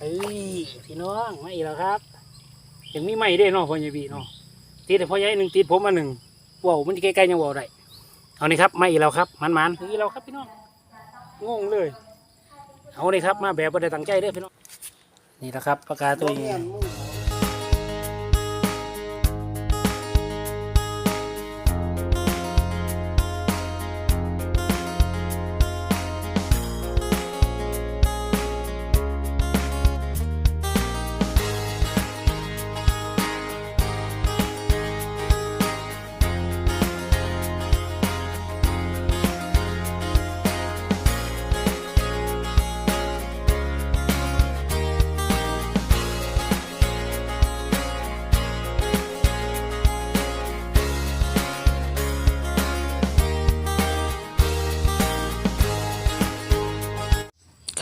เอ้ยพี่น้องไม่อีกแล้วครับยังมีไม่ได้เนาะพ่อใหญ่บีเนาะติดแต่พ่อใหญ่หนึ่งติดผมมาหนึ่งว้าวมันจะใกล้ๆยังว้าวได้เอานี่ครับไม่อีกแล้วครับมันมันๆอีกแล้วครับพี่น้องงงเลย เอาเลยครับมาแบบบ่ได้ตั้งใจเด้อพี่น้องนี่แหละครับปากกาตัวนี้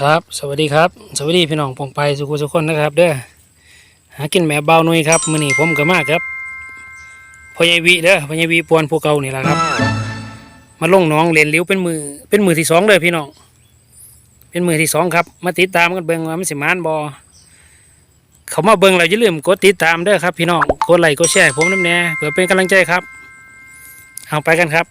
ครับ สวัสดีครับสวัสดีพี่น้องปองไปสุขุสุขคนนะครับ เด้อหากินแหม่เบาหน่อยครับมื้อนี้ผมก็มากครับพ่อใหญ่วิเด้อพ่อใหญ่วิปวนพวกเก่านี่แหละครับ มาลงน้องเลนลิ้วเป็นมือเป็นมือที่สองเลยพี่น้องเป็นมือที่สองครับ มาติดตามกันเบิ่งว่ามันสิมานบอเขามาเบิ่งแล้วอย่าลืมกดติดตามเด้อครับ พี่น้องกดไลค์กดแชร์ผมน้ำแน่เพื่อเป็นกำลังใจครับเอาไปกันครับ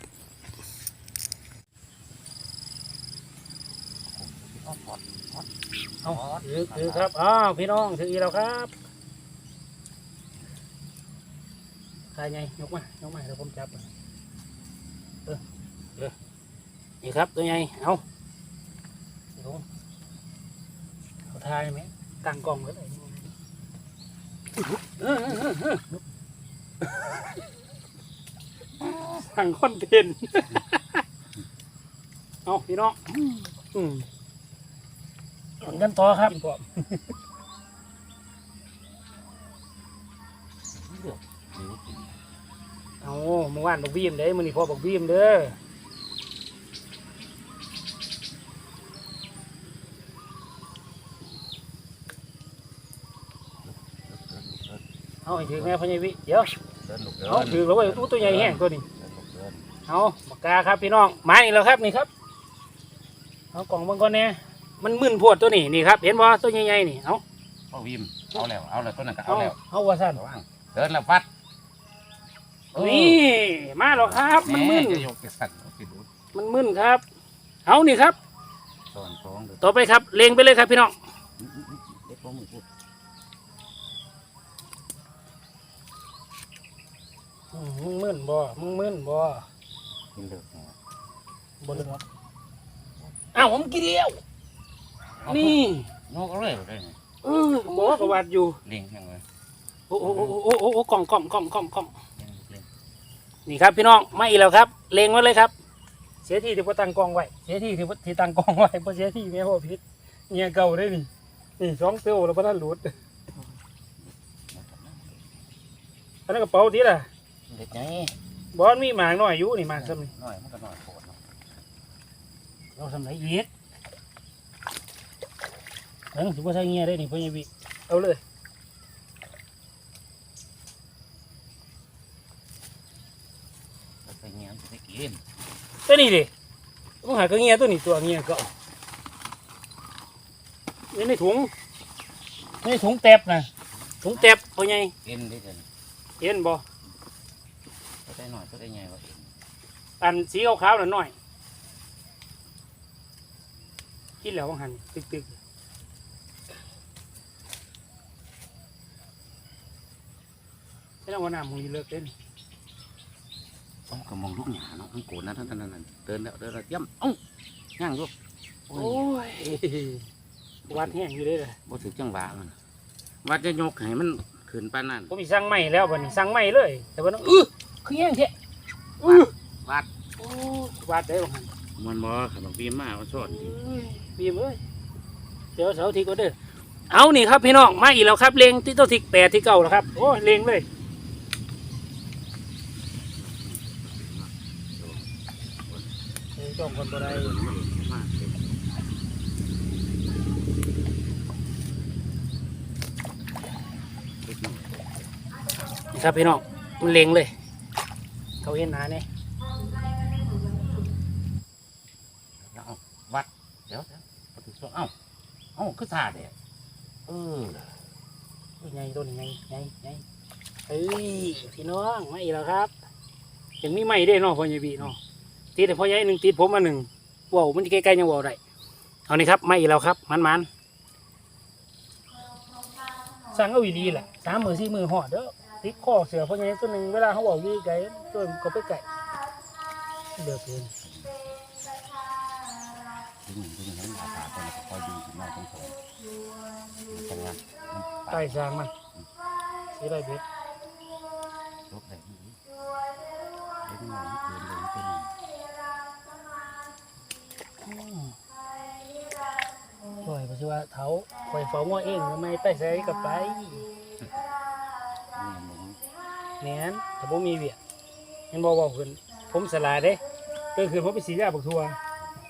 เอา ถือถือครับอ้าวพี่น้องถืออีแล้วครับทายไงยกมายกมาเดี๋ยวผมจับเออเออนี่ครับตัวใหญ่เอาเดี๋ยวเขาทายไหมตั้งกล้องไว้เลยเออเออเออเออสั่งคอนเทนต์เอาพี่น้องอืม ผลกันต่อครับเอาเมื่อวานบอกบีมเด้มื้อนี้พ่อบอกบีมเด้อเอาให้ถือแม่พ่อใหญ่วิเดี๋ยวเดินลูกเอาถือแล้วเว้ยอู้ตัวใหญ่แห้งตัวนี้เอาปากกาครับพี่น้องมาอีกแล้วครับนี่ครับเอากล่องเบางก่อนเนี่ย มันมึนโพวดตัวนี้นี่ครับเห็นบ่ตัวใหญ่ๆนี่เอาเอาวิมเอาแล้วเอาแล้วต้นนั้นก็เอาเอาแล้วเอาว่าสั้นระวังเดินแล้วฟัดนี่มาแล้วครับ มันมึนจะยกไปสั่นเอาไปดูมันมึนครับ เอานี่ครับ ตอนท้องเด้อต่อไปครับเลงไปเลยครับพี่น้องเด็กพ่อมือพูดอืมมึงมึนบ่มึงมึนบ่กินเลิกเนี่ยบ่เลยครับอ้าวผมกินเดียว นี่นกเอาเลยได้ไงเออบ่ประวัติอยู่เลี้ยงยังไงโอ้โอ้โอ้โอ้โอ้โอ้กล่องกล่องกล่องกล่องกล่องเลี้ยงเลี้ยงนี่ครับพี่น้องมาอีกแล้วครับ เลงไว้เลยครับ เสียที่ที่พ่ตั้งกล้องไว้ เสียที่ที่พ่ที่ตั้งกล้องไว้พ่เสียที่แม่พ่อพิษเนี่ยเก่าได้นี่นี่สองเตียวแล้วพ่ท่านหลุดอันนั้นกระเป๋าที่ล่ะเด็กไงบอลมีหมากหน่อยอยู่นี่หมากซ้ำนี่น้อยมันก็น้อยโคตรเนาะเราทำไรอีกเออถือว่าใช่เงี้ยได้ นี่พ่อใหญ่บิเอาเลยเอาไปเงี้ยมันจะได้กินตัวนี้ดิมึงหาก็เงี้ยตัวนี้ตัวเงี้ยก็นี่ในถุงนี่ในถุงแตบนะถุงแตบพ่อใหญ่ กิน ได้เดินเห็นบ่ก็ได้น้อยก็ได้ใหญ่กว่าอันสีขาวๆน่ะหน่อยกินแล้วว่าหันตึกตึกไม่ต้องว่าน้ำมึงเลิกเล่นต้องกระมองลูกหยาเนาะมันโกรธนะท่านนั่นเดินแล้วเดินแล้วย่ำเอ้าย่างลูกโอ้โอ้ยยวัดแห้งอยู่เลยเลยบ่ถึงจังหวะมันว่าจะยกให้มันขึ้นปานนั้นผมมีสั่งใหม่แล้วบัดนี้สั่งใหม่เลย แต่ว่าน้องเออคือแห้งแท้เออวัดโอ้วัดได้บ่หันมันบ่ขนมปีมามันสดดีบีมเอ้ยเดี๋ยวเสาร์อาทีก็เด้อเอานี่ครับพี่น้องมาอีกแล้วครับเลงที่ต้นทิกแปดที่เก่าแล้วครับโอ้ยเลงเลย เลงจ้องคนบ่ได้มากเลยนี่ครับพี่น้องมันเลงเลย เขาเห็นหนาเนี่ยแล้วเอาวัด เดี๋ยวเดี๋ยวเอาถึงช่วงเอ้าเอ้าคือซาเด้เเออไงตัวนี้ไงไงไงเฮ้ยพี่น้องมาอีกแล้วครับยังมีไม่ได้เนาะพ่อใหญ่บีเนาะ ติดแต่พ่อใหญ่หนึ่งติดผมมาหนึ่งว้าวมันจะใกล้ๆยังว้าวได้เอานี่ครับไม่อีกแล้วครับ มันมันๆสั่งเอาอีดีแหละสามมือสี่มือหอดเด้อติดข้อเสือพ่อใหญ่ตัวหนึ่งเวลาเขาบอกยี่ไก่ตัวมันก็ไปไก่เดือดเกินดึงดึงให้อาตาคนละคอยดึงถึงมาตรงๆจังหวะไก่สร้างมันสีไรเบ็ด ช่วยเพราะว่าเท้าคอยฟ้องว่าเองทำไมไปใส่กับไปแม่หนูแหนนแต่ผมมีเวียเห็นบอกว่าขึ้นผมสลาเด้ก็คือผมไปสียาบักทัว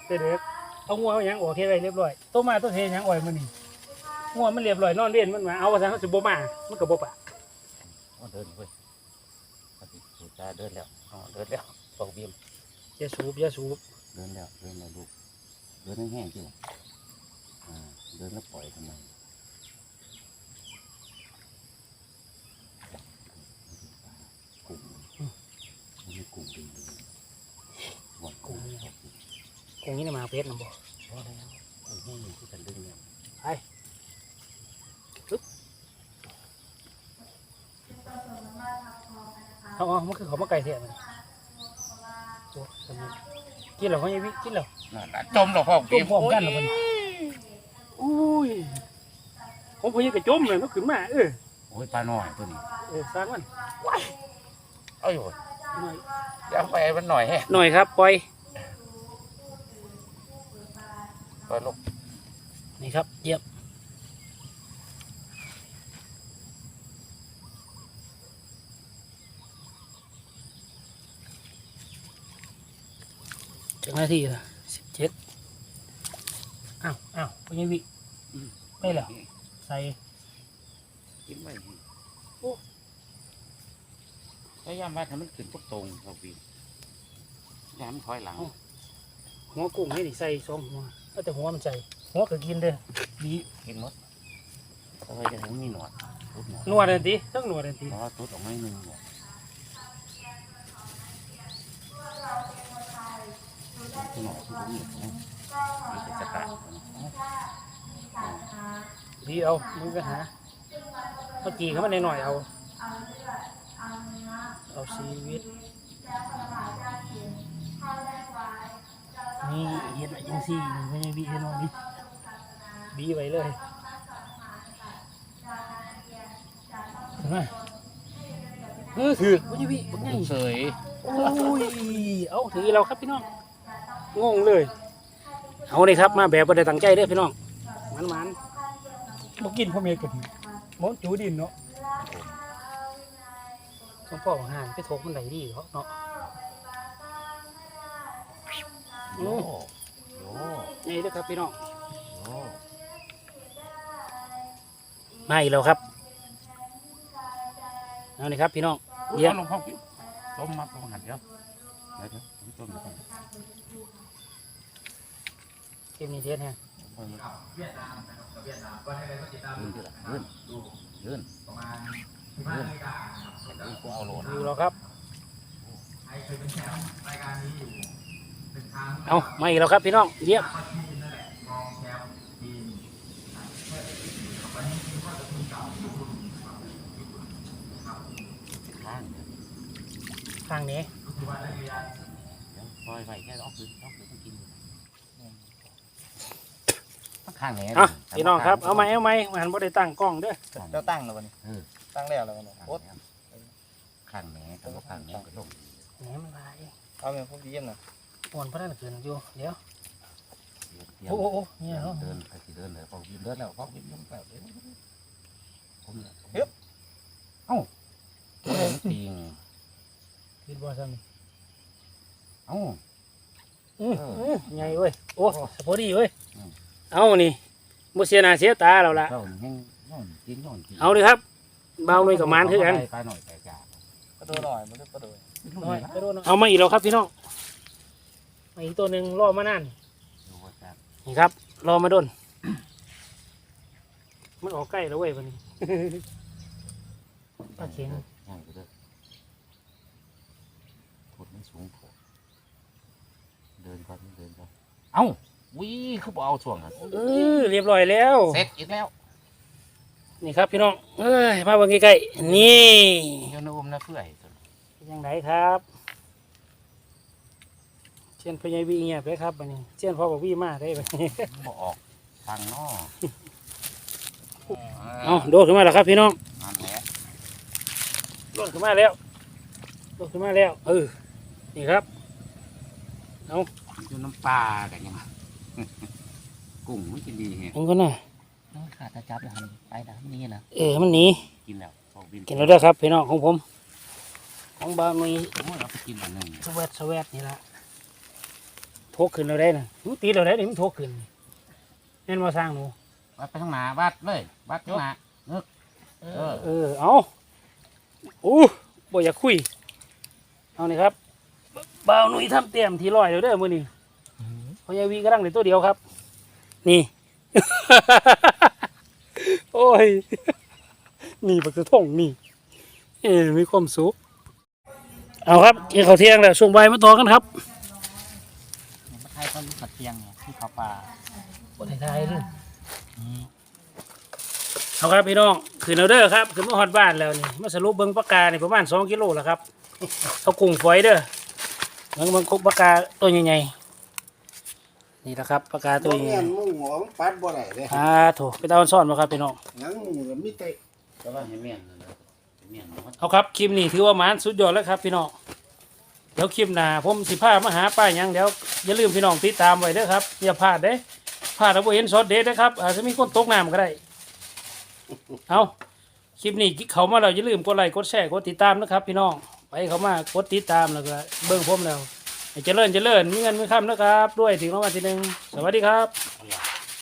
เด็กๆเอางัวเอาหยังออกเทไว้เรียบร้อยตัวมาตัวเทหยังอ่อยมันนี่งัวมันเรียบร้อยนอนเล่นมันมาเอาว่าซะเขาสิบ่มามันก็บ่ปะเดินเว้ยปฏิสุตาเดินแล้วอ๋อเดินแล้วตกเบี้ยมอย่าสูบอย่าสูบเดินแล้วเดินแล้วลูกเดินแห้งๆจ้ะอ่า เดินแล้วปล่อยทำไมกลุ่มมันมีกลุ่มดีเลยวันกลุ่มกินคงนี้มาเพชรนะบ่พอแล้วมันแห้งที่กันดึงเนี่ยเอาเอามันคือเขามาไก่เสียมันกินเหรอเขายังวิกินเหรอจมหรอพ่อจมพร้อมกันเหรอมัน อุ้ยผมพยายามจะจมเลยมันขึ้นมาเออโอ้ยปลาหน่อยตัวนี้เออสร้างมันเอ้ยโอ้ยหน่อยอย่าไปมันหน่อยแฮะหน่อยครับปล่อยปล่อยลูกนี่ครับเยี่ยมจังนาทีละสิบเจ็ดอ้าวอ้าวพยาวิ ไม่เหรอใส่กินไม่โอ้พยายามมาทำมันขึ้นพวกตรงเราพี่ยามนถอยหลัง หัวกุ้งให้ดิใส่สองหัวเอาแต่หัวมันใส่หัวก็กินเด้อดีกินหมดเอาไว้จะถึงมีหนวดตุ๊ดหนวดนวดเดนทีต้องนวดเดนทีเพราะว่าตุ๊ดออกไม่หนึ่งหนวดตุ๊ดหนวดตุ๊ดหนวดนะมีแต่จะกัด ดีเอามึงไปหาเมื่อกี้เขามาในหน่อยเอา เอาชีวิตนี่เห็นอะไรยังสี่ไม่ใช่บีเห็นว่าบีบีไว้เลยเห็นไหมเออถือไม่ใช่บีผมไงเสยโอ้ยเอาถือเราครับพี่น้องงงเลยเอาเลยครับมาแบบประเดตั้งใจเด้อพี่น้องมันมัน ๆมากินพ่อเมียกันมอนจูดินเนาะต้องพ่อของห่านไปโทกมันไหลดีเขาเนาะโยโยนี่เด้อครับพี่น้องโยมาอีกแล้วครับเอาเลยครับพี่น้องเดี๋เดี๋ยยววลงพ่อพี่ต้มมาต้มหันเดี๋ยวเดี๋ยวเดี๋ยวผมต้มมาก่อนเกมนี้เทียนฮะต้มมาก่อนยืนดิล่ะยืนยืนยืนยืนกูเอาโหลดอยู่แล้วครับเอามาอีกแล้วครับพี่น้องเยี่ยมข้างทางนี้เดี๋ยวปล่อยไว้แค่ออกคือออกคือต้องกิน ข้างไหนเอาพี่น้องครับเอาไหมเอาไหมมันบ่ได้ตั้งกล้องเด้อเจ้าตั้งแล้ววันนี้เออตั้งแล้วแล้ววันนี้โอ๊ตข้างไหนกับข้างไหนก็ลงแหนมันลายเอาเป็นพวกดีมนะอ่อนพระนั่นเกินอยู่เดี๋ยวเดี๋ยวโอ้โอ้โอ้เนี่ยเหรอเดินไปสิเดินเลยพอวินเดินแล้วพอวินลงไปเดี๋ยวผมเนี่ยเฮ้ยเอ้าตัวไหนมันติงคิดว่าซ้ำนี่เอ้าอื้อเอออื้อใหญ่เว้ยโอ้สปอดีเว้ยอืม เอานี่บ่เสียหน้าเสียตาเราละเจ้านี่แห้งนอนกินนอนกินเอาเลยครับเบาหน่อยกับมานคือกัน ไปหน่อยไปจ้ากระโดดหน่อยมันก็กระโดดน้อยไปโดนเอาเอามาอีกแล้วครับพี่น้องมาอีกตัวหนึ่งรอมานาน ดูว่าจ้านี่ครับ รอมาโดน มันออกใกล้แล้วเว้ยวันนี้ ปลาเข็ง ย่างไปเด้อถดมันสูงโผล่เดินก่อนเดินก่อนเอ้า วิเขาบอกเอาช่วงนั้นเออเรียบร้อยแล้ว เสร็จอีกแล้ว นี่ครับพี่น้องเอ้ยมาเบิ่งใกล้ๆนี่เดี๋ยวนะอุ้มนะเพื่อยตัวเป็นยังไงครับเช่นพญายวีเงียบเลยครับบันนี้เช่นพ่อบอกวีมาได้บัดนี้บออกทางนอกเอาโดดขึ้นมาแล้วครับพี่น้องนั่นแหละโดดขึ้นมาแล้วโดดขึ้นมาแล้วเออนี่ครับอยู่น้ำปลากันยัง กุ้งมันกินดีแฮะมันก็น่ะขาดตาจับแล้วหันไปนะนี่นะเออมันหนีกินแล้วพอบินกินแล้วเด้อครับพี่น้องของผม ของบางมีโอ้ยเราไปกินอันหนึ่งสวัสดสวัสดนี่ละโทกขึ้นเราได้นะมันตีเราได้นี่มันโทกขึ้นแน่นมาสร้างหนูวัดไปทางหนาวัดเลยวัดทางหนาเนึกเออเออเอาอู้บ่อยากคุยเอานี่ครับบ่าวหนุ่ยทำเตรียมที่ลอยเดี๋ยวเด้อมื้อนี้ พญาวีก็ดังในตัวเดียวครับ นี่ โอ้ย นี่ปักกระทงนี่ เอ้ยมีความสุข เอาครับกินข้าวเที่ยงแล้วช่วงบ่ายมาต่อกันครับมาไทยต้นขัดเทียงเนี่ยที่เขาป่าบนไทยเลยเอาครับพี่น้องขึ้นเอาเด้อครับขึ้นมาฮอดบ้านแล้วนี่มาสรุปเบิ้งปากกานี่ประมาณสองกิโลแล้วครับเอากุ้งฝอยเด้อเบิ้งเบิ้งกุกปากกาตัวใหญ่ๆ นี่แหละครับปากกาตัวบ่ใหแม่ญ่นมึงหมองปัดบ่ได้เด้ๆอ่าโถไปตาอนซ่อนมาครับพี่น้องหยังมึงก็มีแต่แต่ว่าให้เมียนนั่นแหละให้เมียนเนาะเอาครับคลิปนี้ถือว่าหมานสุดยอดแล้วครับพี่น้องเดี๋ยวคลิปหน้าผมสิพามาหาป้ายหยังเดี๋ยวอย่าลืมพี่น้องติดตามไว้เด้อครับอย่าพลาดเด้พลาดแล้วบ่เห็นสดเด็ดนะครับอาจจะมีคนตกน้ำก็ได้เอาคลิปนี้เขามาแล้วอย่าลืมกดไลค์กดแชร์กดติดตามนะครับ พี่น้องไปเขามากดติดตามแล้วก็เบิ่งผมแล้ว ให้เจริญเจริญมีเงินมีคำนะครับ ด้วยถึงรางวัลที่หนึ่งสวัสดีครับ